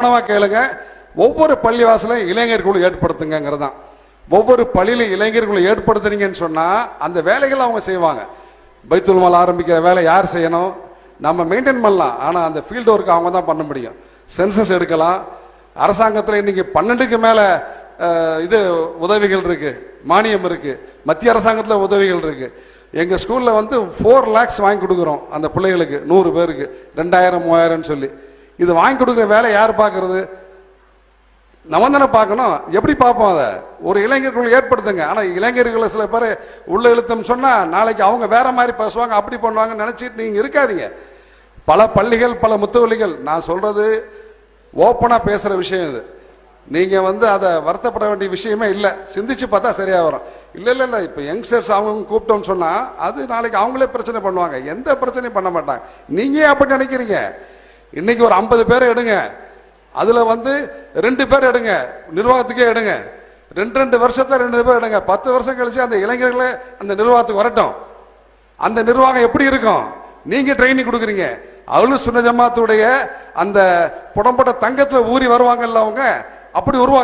கவனமாக கேளுங்க. ஒவ்வொரு பள்ளிவாசலையும் இளைஞர்கள் ஏற்படுத்துங்கிறது தான் ஒவ்வொரு பள்ளியிலும் இளைஞர் ஏற்படுத்துறீங்கன்னு சொன்னால் அந்த வேலைகள் அவங்க செய்வாங்க. பைத்துல் மால் ஆரம்பிக்கிற வேலை யார் செய்யணும்? நம்ம மெயின்டைன் பண்ணலாம். ஆனால் அந்த ஃபீல்டு ஒர்க் அவங்க தான் பண்ண முடியும். சென்சஸ் எடுக்கலாம். அரசாங்கத்தில் இன்னைக்கு பன்னெண்டுக்கு மேலே இது உதவிகள் இருக்குது மானியம் இருக்குது மத்திய அரசாங்கத்தில் உதவிகள் இருக்குது எங்கள் ஸ்கூலில் வந்து ஃபோர் லேக்ஸ் வாங்கி கொடுக்குறோம் அந்த பிள்ளைகளுக்கு. நூறு பேருக்கு. ரெண்டாயிரம் மூவாயிரம்னு சொல்லி. இது வாங்கி கொடுக்குற வேலை யார் பார்க்கறது? நம்ம தானே பார்க்கணும். எப்படி பார்ப்போம் அதை? ஒரு இளைஞர்கள் ஏற்படுத்துங்க. ஆனால் இளைஞர்களை சில பேர் உள்ள இழுத்தம் சொன்னால் நாளைக்கு அவங்க வேற மாதிரி பேசுவாங்க அப்படி பண்ணுவாங்கன்னு நினச்சிட்டு நீங்கள் இருக்காதீங்க. பல பள்ளிகள் பல முத்துவலிகள் நான் சொல்கிறது ஓப்பனாக பேசுகிற விஷயம் இது. நீங்கள் வந்து அதை வருத்தப்பட வேண்டிய விஷயமே இல்லை. சிந்திச்சு பார்த்தா சரியாக வரும். இல்லை இல்லை இல்லை இப்போ யங்ஸ்டர்ஸ் அவங்க கூப்பிட்டோம்னு சொன்னால் அது நாளைக்கு அவங்களே பிரச்சனை பண்ணுவாங்க. எந்த பிரச்சனையும் பண்ண மாட்டாங்க. நீங்கள் ஏன் அப்படி நினைக்கிறீங்க? இன்னைக்கு ஒரு ஐம்பது பேரை எடுங்க. அதுல வந்து ரெண்டு பேர் எடுங்க. நிர்வாகத்துக்கே எடுங்க. ரெண்டு ரெண்டு வருஷத்தை ரெண்டு பேர் எடுங்க. பத்து வருஷம் கழிச்சு அந்த இளைஞர்களே அந்த நிர்வாகத்துக்கு வரட்டும். அந்த நிர்வாகம் எப்படி இருக்கும்? நீங்க ட்ரைனிங் கொடுக்குறீங்க. அவ்வளவு சுன்ன ஜமாத்துடைய அந்த புடம்பட்ட தங்கத்துல ஊறி வருவாங்கல்ல அவங்க? அப்படி உருவாங்க